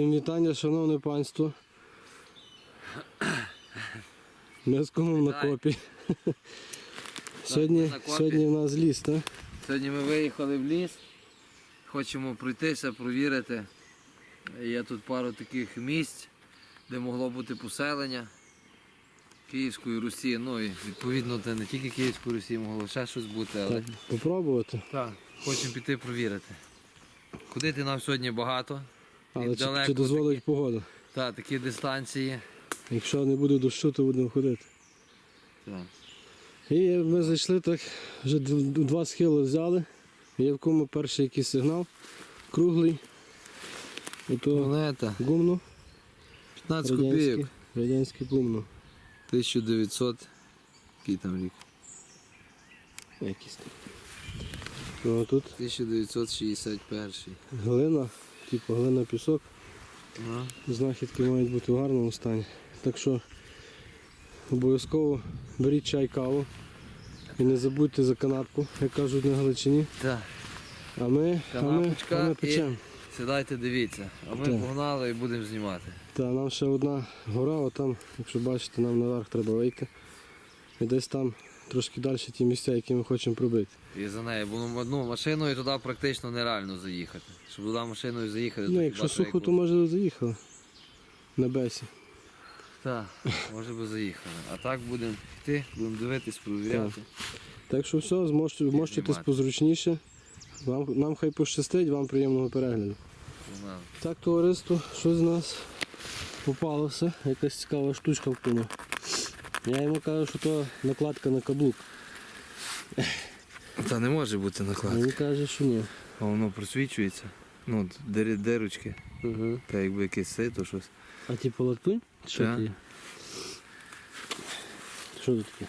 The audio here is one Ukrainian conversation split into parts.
Всім вітання, шановне панство. Ми з комом на копі. Сьогодні, сьогодні у нас ліс, так? Сьогодні ми виїхали в ліс, хочемо пройтися, провірити. Є тут пару таких місць, де могло бути поселення Київської Русі. Ну і відповідно це не тільки Київської Русі, могло ще щось бути, але Так, попробувати. так, хочемо піти провірити. Ходити нам сьогодні багато. Але чи, чи дозволить погода? Так, такі дистанції. Якщо не буде дощу, то будемо ходити. Так. І ми зайшли так, вже два схили взяли. Є в кому перший якийсь сигнал, круглий. І то Монета. гумно, 15 радянський, копійок. радянський гумно. 1900. Який там рік? Якийсь. Ну, а тут 1961. глина, типу глина пісок. Ну. Знахідки мають бути в гарному стані. Так що обов'язково беріть чай, каву і не забудьте за канапку, як кажуть на Галичині. Так. А ми, а ми, а ми і- печемо. Сідайте, дивіться. А ми Так. погнали і будемо знімати. Та нам ще одна гора, отам, якщо бачите, нам наверх треба вийти. І десь там трошки далі ті місця, які ми хочемо пробити. І за нею, бо ну, машиною туди практично нереально заїхати. Щоб туди машиною заїхати, Ну, якщо сухо, то може заїхали. На бесі. Так, може би заїхали. А так будемо йти, будемо дивитись, провіряти. Так що все, зможете, позручніше. Вам, нам хай пощастить, вам приємного перегляду. Погнали. Так, товариство, що з нас попалося? Якась цікава штучка в кому. Я йому кажу, що то накладка на каблук. Та не може бути накладка. він каже, що ні. А воно просвічується. Ну, дир- дирочки, Угу. та якби якесь сито, щось. А типу латунь? Що ти? Що тут таке?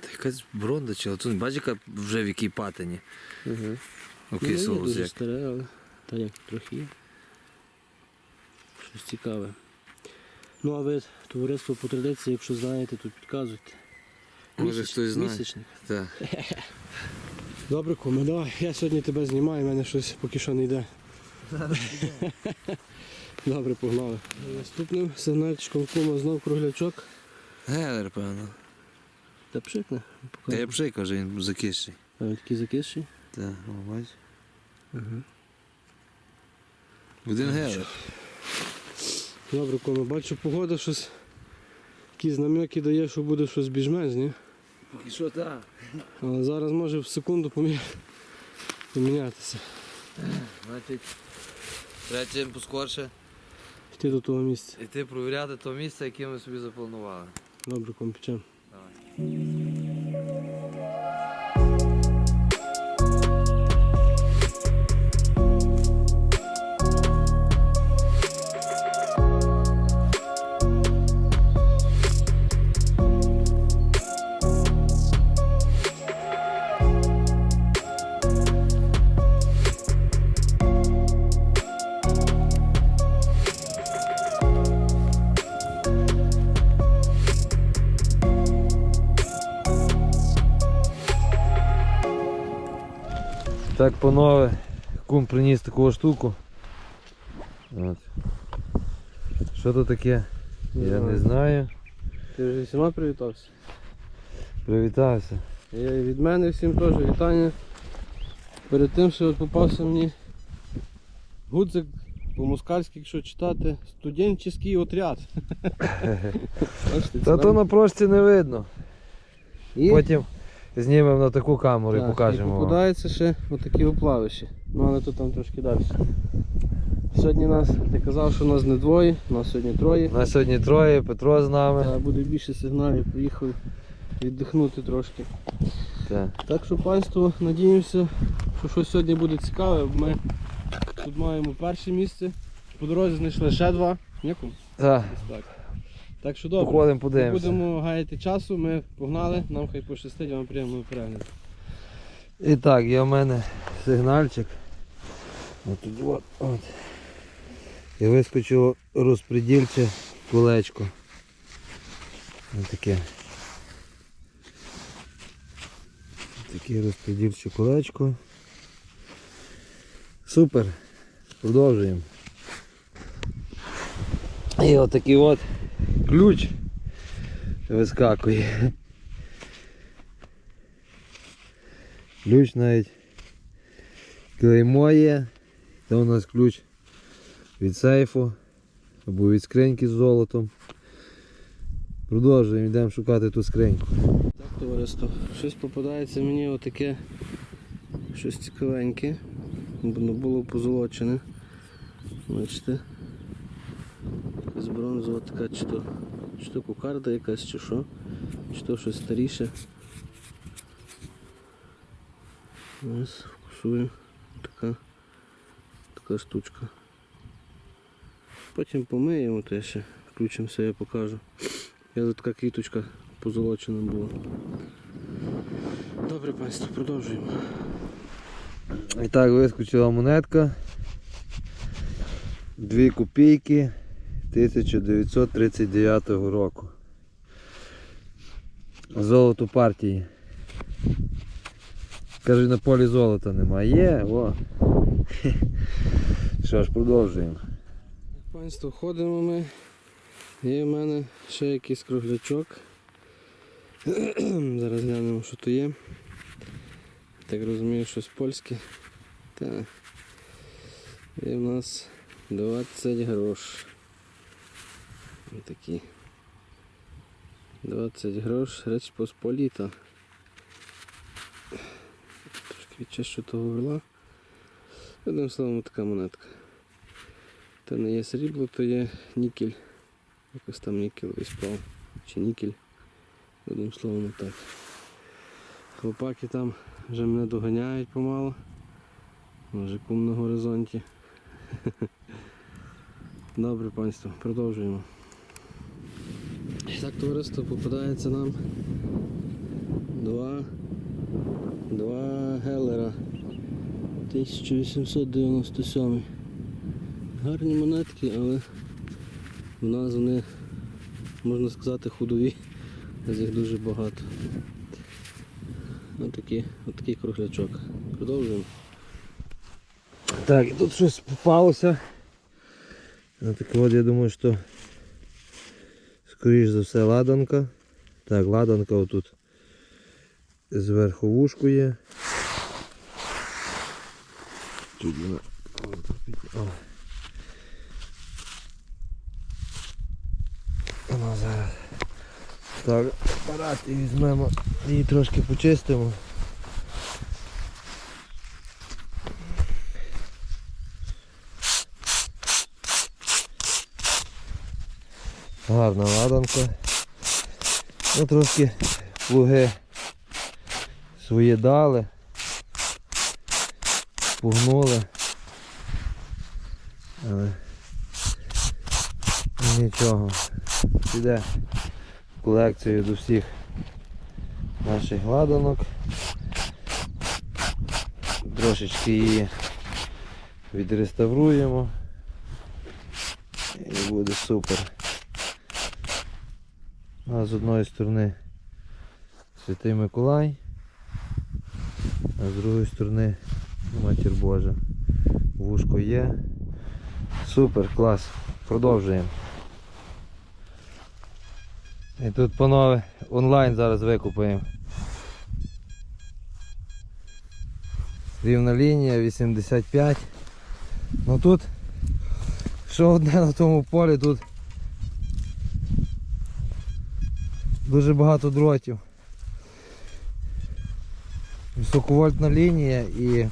Та якась бронда чи латунь. Бачиш, яка вже в якій патині. Угу. Окей, соус дуже як. старе, але та як трохи є. Щось цікаве. Ну а ви, товариство по традиції, якщо знаєте, то підказуйте. Може, хтось знає. Місячник. Так. Добре, куме, давай. Я сьогодні тебе знімаю, в мене щось поки що не йде. Добре, погнали. Наступним сигнальчиком кума знов круглячок. Гелер, певно. Та пшикне. Та я пшикав, вже він закисший. А він такий закисший. Так, о, бачиш. Угу. Один гелер. Добре, куме, бачу, погода щось. Такі знам'яки дає, що буде щось більш-менш, ні? Поки що так. Але зараз може в секунду помі... помінятися. Значить, треба чим поскорше Йти до того місця. йти провіряти то місце, яке ми собі запланували. Добре, компічем. Давай. Так, панове, кум приніс таку штуку. От. Що то таке? Я не знаю. Ти вже всіма привітався? Привітався. І від мене всім теж вітання. Перед тим, що от попався мені гудзик по-москальськи, якщо читати, студентський отряд. Бачите, Та це то на прошці не видно. і, Потім знімемо на таку камеру так, і покажемо. І попадаються ще отакі оплавищі. Ну але то там трошки далі. Сьогодні нас, ти казав, що нас не двоє, нас сьогодні троє. У нас сьогодні троє, Петро з нами. Та буде більше сигналів, поїхали віддихнути трошки. Так. Так що панство, надіємося, що щось сьогодні буде цікаве. Ми тут маємо перше місце. По дорозі знайшли ще два. Так. Так. Так що добре. Походимо, Не подивимося. будемо гаяти часу, ми погнали, нам хай пощастить, вам приємного перегляду. І так, є в мене сигнальчик. От от, от. І вискочило розпредільче колечко. Ось таке. Таке розпредільче колечко. Супер. Продовжуємо. І отакий от ключ вискакує. Ключ навіть клеймо є. Це у нас ключ від сейфу або від скриньки з золотом. Продовжуємо, йдемо шукати ту скриньку. Так, товариство, щось попадається мені отаке щось цікавеньке. Воно було позолочене. Бачите. Бронзова така, чи то, чи то кукарда якась, чи що, чи то щось старіше. Ось, фокусую. Така, така штучка. Потім помиємо, то ще включимося, я покажу. Я тут така квіточка позолочена була. Добре, панство, продовжуємо. І так вискочила монетка. Дві копійки 1939 року. Золото партії. Кажи, на полі золота немає. Є, о. Що ж, продовжуємо. Панство, ходимо ми. Є в мене ще якийсь круглячок. Зараз глянемо, що то є. Так розумію, щось польське. Так. І в нас 20 грош. Такі. 20 грош, Реч Посполіта. Трошки відчищу того горла. Одним словом, така монетка. Це не є срібло, то є нікель. Якось там нікелевий спав. Чи нікель. Одним словом так. Хлопаки там вже мене доганяють помало. Може кум на горизонті. Добре, панство, продовжуємо. Так, товариство попадається нам два, два гелера 1897. Гарні монетки, але в нас вони, можна сказати, худові, з їх дуже багато. Отакий, отакий круглячок. Продовжуємо. Так, тут щось попалося. Так от я думаю, що скоріш за все ладанка. Так, ладанка отут зверху вушку є. Тут вона. Вона зараз. Так, апарат і візьмемо, її трошки почистимо. Гарна ладанка. Ну трошки плуги свої дали. Пугнули. Але нічого. Піде в колекцію до всіх наших ладанок. Трошечки її відреставруємо. І буде супер. А з одної сторони Святий Миколай, а з другої сторони Матір Божа. Вушко є. Супер, клас. Продовжуємо. І тут панове онлайн зараз викупаємо. Рівна лінія 85. Ну тут що одне на тому полі тут дуже багато дротів. Високовольтна лінія і,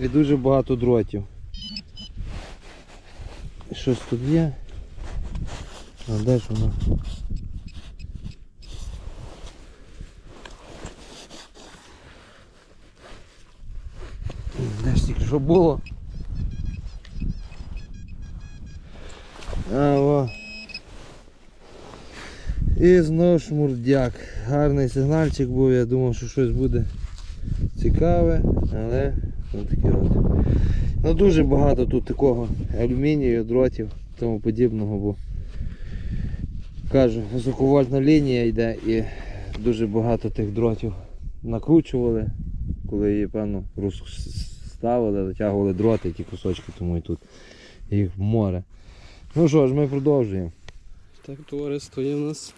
і дуже багато дротів. Щось тут є. А де ж воно? Де ж тільки що було? А. І знову шмурдяк. Гарний сигнальчик був, я думав, що щось буде цікаве, але таке от. Ну дуже багато тут такого алюмінію, дротів, тому подібного, бо кажу, високовольтна лінія йде і дуже багато тих дротів накручували, коли її певно розставили, затягували дроти, ті кусочки, тому і тут їх море. Ну що ж, ми продовжуємо. Так, товариство, є в нас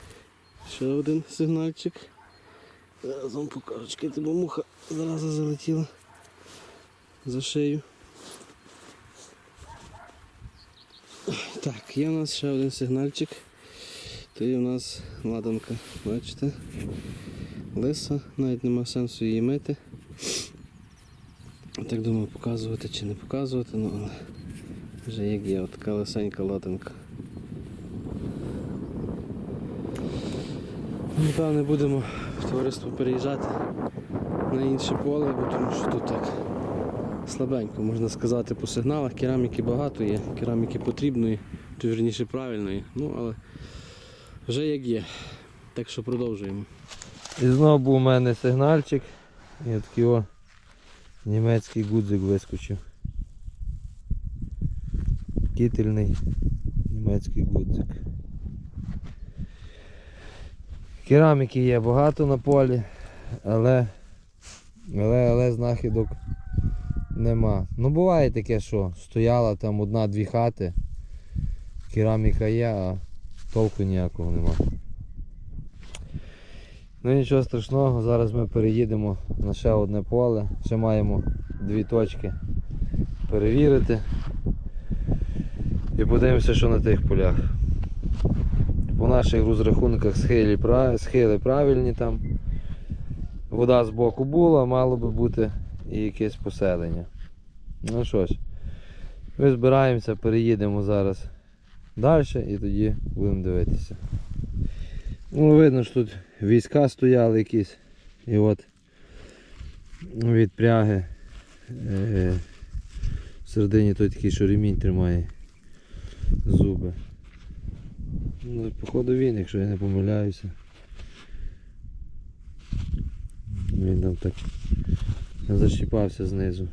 ще один сигнальчик. Зараз вам покажу, чекайте, бо муха зараза залетіла за шию. Так, є у нас ще один сигнальчик. То є у нас ладанка, бачите? Лиса, навіть нема сенсу її мити. Так думаю, показувати чи не показувати, ну але вже як є, от така лисенька ладанка. Напевне будемо в товариство переїжджати на інше поле, бо тому що тут так слабенько, можна сказати, по сигналах. Кераміки багато є, кераміки потрібної, чи вірніше правильної. Ну, але вже як є. Так що продовжуємо. І знову у мене сигнальчик. І такий о німецький гудзик вискочив. Кітельний німецький гудзик. Кераміки є багато на полі, але, але, але знахідок нема. Ну буває таке, що стояла там одна-дві хати, кераміка є, а толку ніякого нема. Ну нічого страшного, зараз ми переїдемо на ще одне поле. Ще маємо дві точки перевірити. І подивимося, що на тих полях. По наших розрахунках схили, схили правильні там. Вода з боку була, мало би бути і якесь поселення. Ну що ж, ми збираємося, переїдемо зараз далі і тоді будемо дивитися. Ну, видно, що тут війська стояли якісь. І от від пряги е, всередині той такий, що ремінь тримає зуби. Ну, походу він, якщо я не помиляюся. Він там так зачіпався знизу.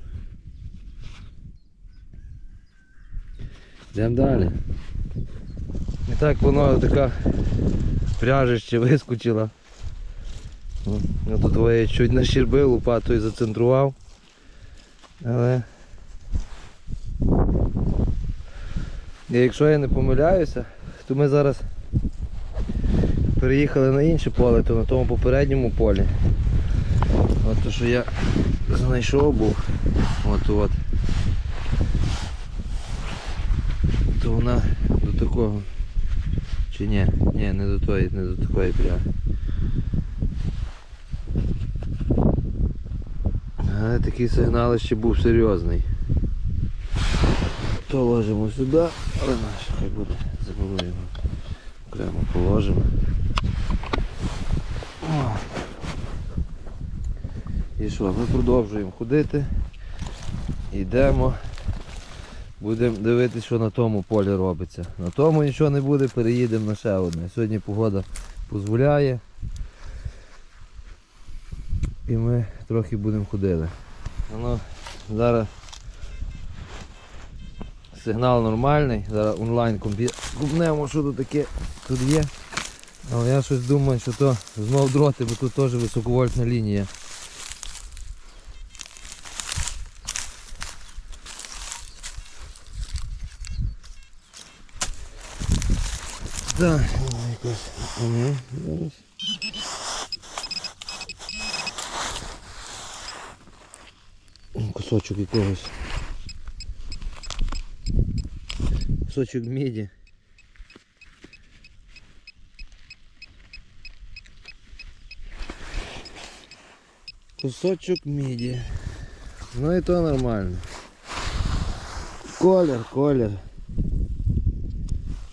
Йдемо далі. І так воно така пряжище вискочила. Я тут твоє чуть нащербив, лопатою зацентрував. Але. І якщо я не помиляюся, то ми зараз переїхали на інше поле, то на тому попередньому полі. От то, що я знайшов був. От от. То вона до такого. Чи ні? Ні, не до тої, не до такої пряги. Але такий сигнал ще був серйозний. То ложимо сюди, але наш хай буде, забули його. Окремо положимо. І що, ми продовжуємо ходити. Йдемо. Будемо дивитися, що на тому полі робиться. На тому нічого не буде, переїдемо на ще одне. Сьогодні погода дозволяє. І ми трохи будемо ходили. Ну, зараз сигнал нормальний, зараз онлайн купнемо, що тут таке тут є. Але я щось думаю, що то знов дроти, бо тут теж високовольтна лінія. Так, якось. Кусочок якогось. Кусочок міді. Кусочок міді. Ну і то нормально. Колір, колір.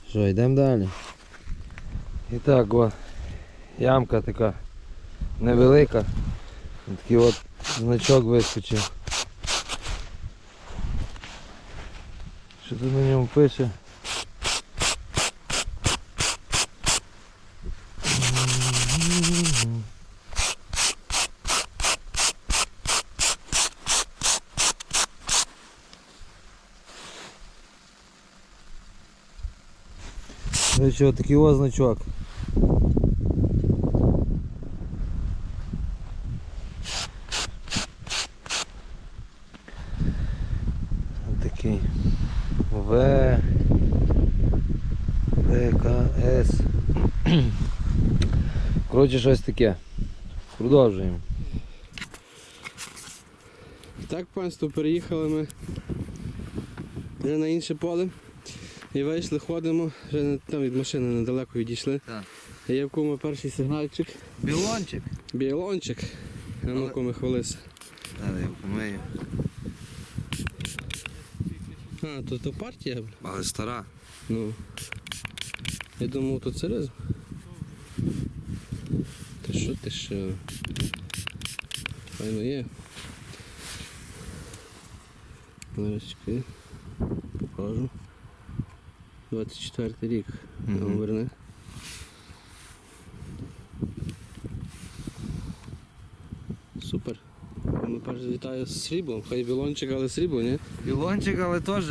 Що, йдемо далі. І так от ямка така невелика. Такий от значок вискочив. Що тут на ньому пише? Ну що, такий ось значок. ПКС. Коротше, щось таке. Продовжуємо. Так, панство, переїхали ми вже на інше поле. І вийшли, ходимо, вже там від машини недалеко відійшли. Так. Є в кому перший сигнальчик. Білончик. Бійлончик. А ну кому хвилися. Зараз я помию. А, то, то партія. Але стара. Ну. Я думав, то царизм. Та що ти що? Файно є. Чекай. Покажу. 24 рік. Мгм. Угу. Верни. Супер. Ну, перш вітаю з сріблом. Хай білончик, але срібло, ні? Білончик, але теж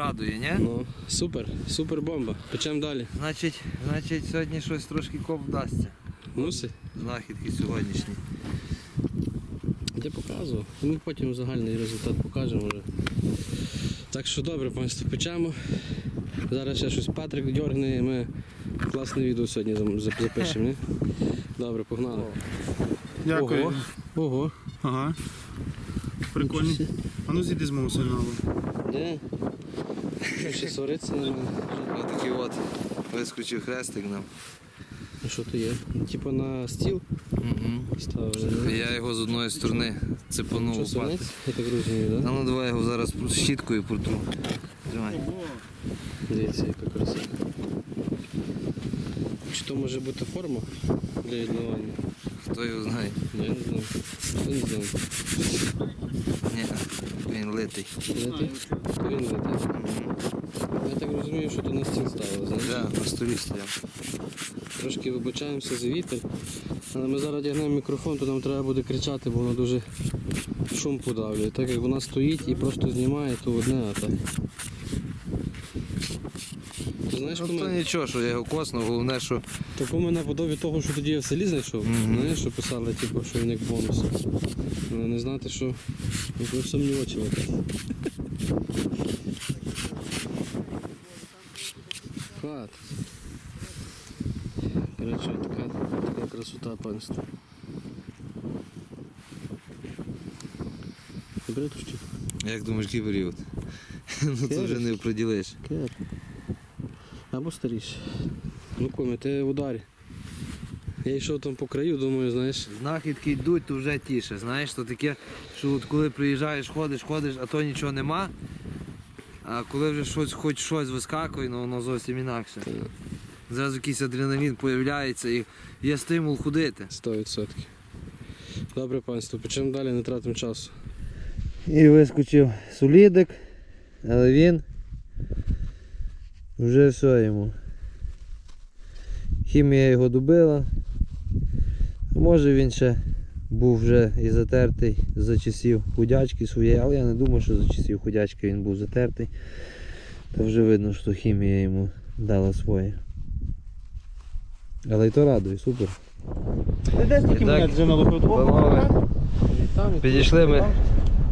радує, ні? Ну, супер, супер бомба. Печем далі. Значить, значить, сьогодні щось трошки коп вдасться. Муси. Знахідки сьогоднішні. Я показував. Ми потім загальний результат покажемо вже. Так що добре, панство, печемо. Зараз ще щось Патрик дьоргне і ми класне відео сьогодні запишемо, ні? Добре, погнали. Дякую. Ого. Ого. Ага. Прикольно. А ну зійди з мого сигналу. Де? Ще свариться на мене. Отакий от вискочив хрестик нам. А Що то є? Типу на стіл Угу. ставили. Я його з одної сторони цепанув свинець? Я так розумію, А так? ну давай його зараз щіткою протру. Давай. Дивіться, яка краса. Чи то може бути форма для відливання? Хто його знає? Я не знаю. Я не знаю. Ні, він литий. То він. Мгм. Я так розумію, що то на стіл ставили, знаєш? Да, на столі стояв. Трошки вибачаємося за вітер. Але ми зараз дягнемо мікрофон, то нам треба буде кричати, бо воно дуже шум подавлює. Так як вона стоїть і просто знімає, то одне, а так. Знаєш, Ну то кому, нічого, що я його коснув, головне, що то кому наподобі того, що тоді я в селі знайшов, Мгм. знаєш, що писали, типу, що він як бонус. Але не знати, що ну, сумнівочувати. Хватить. Коротше, така, така красота панство. Бритушки. Як думаєш, який період? Ну це вже не приділиш. Кер. Або старіше. Ну коми, ти в ударі. Я йшов там по краю, думаю, знаєш. Знахідки йдуть, то вже тіше. Знаєш, то таке, що от коли приїжджаєш, ходиш, ходиш, а то нічого нема. А коли вже щось, хоч щось вискакує, ну воно зовсім інакше. Зразу якийсь адреналін з'являється і є стимул ходити. 100%. Добре, панство, почнемо далі, не тратимо часу. І вискочив солідик, але він вже все йому. Хімія його добила. Може він ще був вже і затертий за часів худячки своєї, але я не думаю, що за часів худячки він був затертий. Та вже видно, що хімія йому дала своє. Але й то радує, супер. Ти де стільки І так, вже налупив? панове, Підійшли ми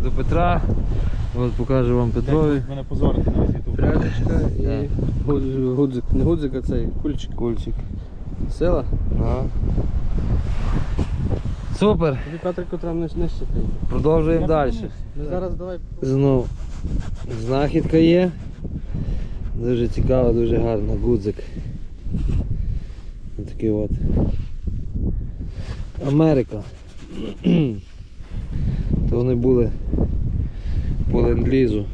до Петра. От покажу вам Петрові. Мене позорити на весь ютуб. пряжечка і гудзик, гудзик, не гудзик, а цей кульчик. Кульчик. Сила? Ага. Супер. Тобі Петрику треба не. Продовжуємо далі. Ми зараз давай. Знов знахідка є. Дуже цікава, дуже гарна, гудзик. Такий от. Америка. То вони були по ленд-лізу.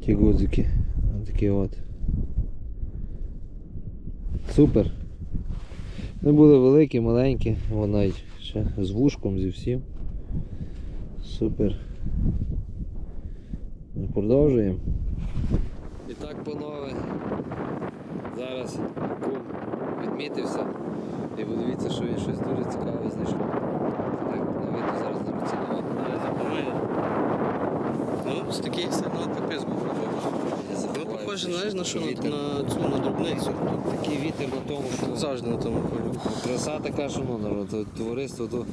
Ті гудзики. Такі от. Супер. Вони були великі, маленькі, вон навіть ще з вушком, зі всім. Супер. Продовжуємо. І так, панове, зараз кум відмітився. І ви дивіться, що він щось дуже цікаве знайшов. Так, на видно зараз на руці. Ну, от, Ну, ось такий сигнал капець був. Ну, похоже, знаєш, на що? На, на цю, на дробницю. Такий вітер на тому, що Завжди на тому полю. краса така, що ну, народ, то товариство, то.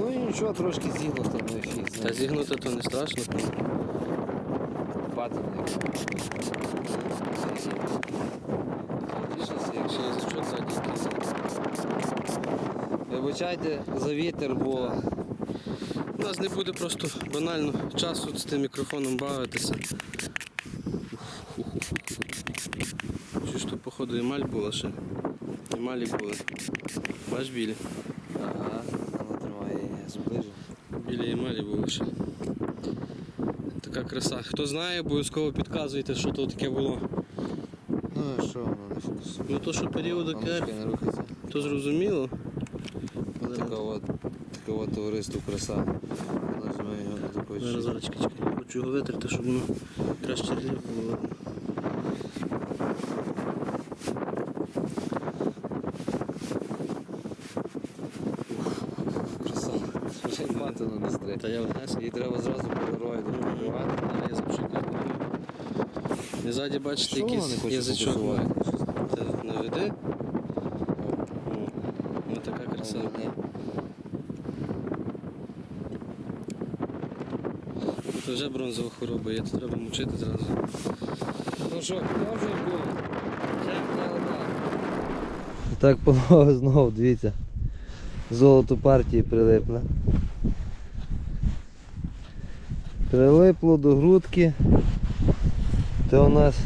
Ну і нічого, трошки зігнуто, ну і. Та зігнути то не страшно. Патин. Якщо задній якийсь. Вибачайте за вітер, бо У нас не буде просто банально часу з тим мікрофоном бавитися. Чи ж то, походу, емаль була ще. Емалі були. Бач білі. Ага, вона тримає зближу. Білі емалі були ще. Така краса. Хто знає, обов'язково підказуйте, що то таке було. Ну що воно не фокусує? Ну то, що період Воно ОКР, чекай, не рухається. то зрозуміло. Але Така от, таке от товариство краса. Його на такий зараз, зараз, чекай, чекай. Хочу його витерти, щоб воно краще рельєф було. Краса. Вже мати на настри. Та я вгас. Її треба зразу полароїдом покривати. Я запшикав. І ззаді бачите Що вона не якийсь хоче язичок. фокусувати? Це наведи. О, Ось така краса. Ні. Це вже бронзова хвороба, є, то треба мучити зразу. Ну що, продовжуємо? Так полога знову, дивіться. Золото партії прилипле. Прилипло до грудки. Це у нас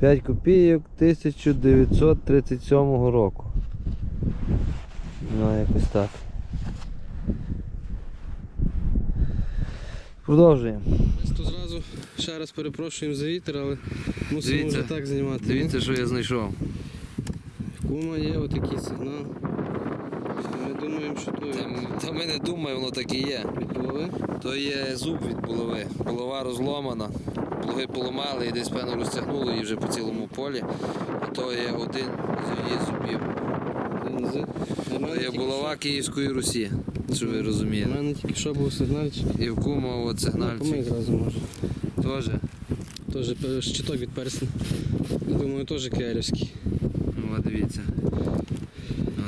5 копійок 1937 року. Ну, якось так. Продовжуємо. То зразу ще раз перепрошуємо за вітер, але мусимо Дивіться. вже так знімати. Дивіться, що я знайшов. Кума є отакий сигнал. Ми думаємо, що то Та, та ми не думаємо, воно так і є. від голови. То є зуб від булави. Булава розломана, плуги поламали і десь певно розтягнуло її вже по цілому полі. А то є один з її зубів. Один з. То є булава Київської Русі, що ви що- У мене тільки що був сигнальчик. І в кума от Ну, сигнальчик зразу може. теж. Теж щиток від персня. Думаю, теж киарівський. Ну, от дивіться.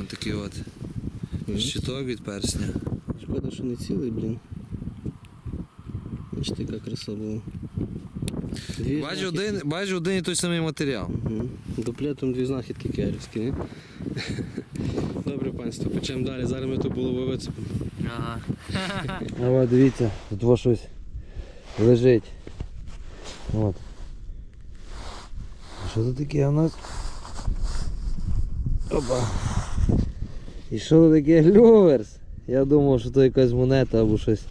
Ось такий от щиток від персня. Шкода, що не цілий, блін. Бачите, яка краса була. Дві Бачу знахідки. один, бачу один і той самий матеріал. Мгм. Дуплетом дві знахідки киарівські, не? Добре, панство, почнемо далі. Зараз ми тут було вицепимо. Ага. А от дивіться, тут во щось лежить. От. Що це таке у нас? Опа. І що це таке люверс? Я думав, що це якась монета або щось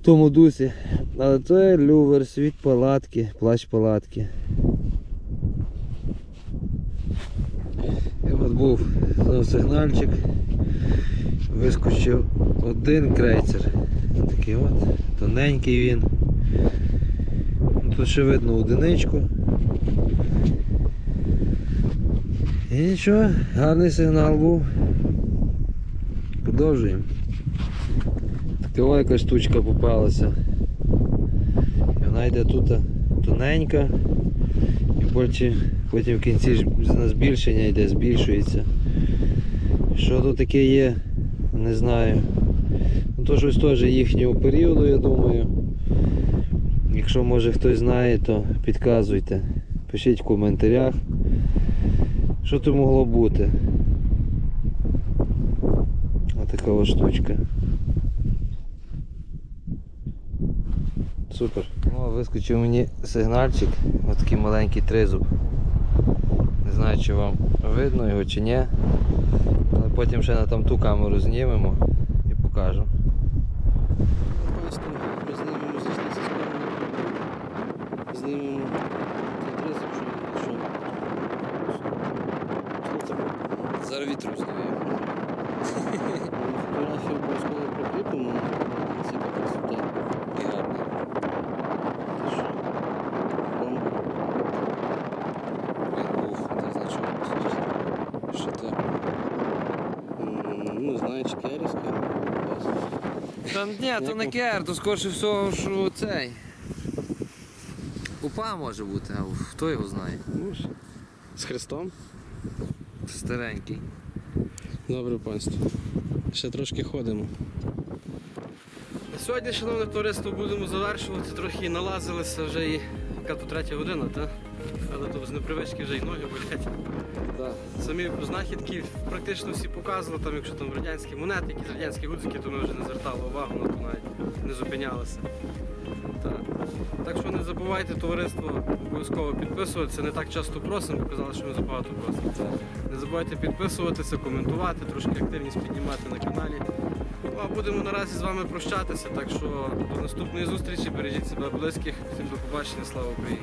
в тому дусі. Але це люверс від палатки, плащ палатки. І от був сигнальчик. Вискочив один крейцер. Такий от, тоненький він. Ну, Тут ще видно одиничку. І нічого, гарний сигнал був. Продовжуємо. Така якась штучка попалася. І вона йде тут тоненька. І потім, потім в кінці на збільшення йде, збільшується. Що тут таке є, не знаю. Ну, то щось теж їхнього періоду, я думаю. Якщо може хтось знає, то підказуйте. Пишіть в коментарях, що це могло бути. Отака ось штучка. Супер. О, вискочив мені сигнальчик, ось такий маленький тризуб. Не знаю, чи вам видно його чи ні. Потім ще на там ту камеру знімемо і покажемо. Панство, ми знімемо зійшлися з певною Знімемо цей тризуб, що що. Що це? Зараз вітром здує. Фотографію обов'язково прикріпимо на ці красота. І гарно. Ти що? Бомба. Він був, де значок. Що то? М, Ну, знаю, чи керівська. Та ні, то не кер, то скорше всього, що цей. Упа може бути, а хто його знає? Ну, ж, з хрестом. Старенький. Добре, панство. Ще трошки ходимо. На сьогодні, шановне товариство, будемо завершувати. Трохи налазилися вже і яка тут третя година, так? Але то з непривички вже й ноги болять. Да. Самі знахідки практично всі показували, там, якщо там радянські монети, якісь радянські гудзики, то ми вже не звертали увагу на то навіть не зупинялися. Так. так що не забувайте товариство обов'язково підписуватися. Не так часто просимо, бо казали, що ми забагато просимо. Не забувайте підписуватися, коментувати, трошки активність піднімати на каналі. Будемо наразі з вами прощатися. Так що до наступної зустрічі бережіть себе близьких. Всім до побачення, слава Україні!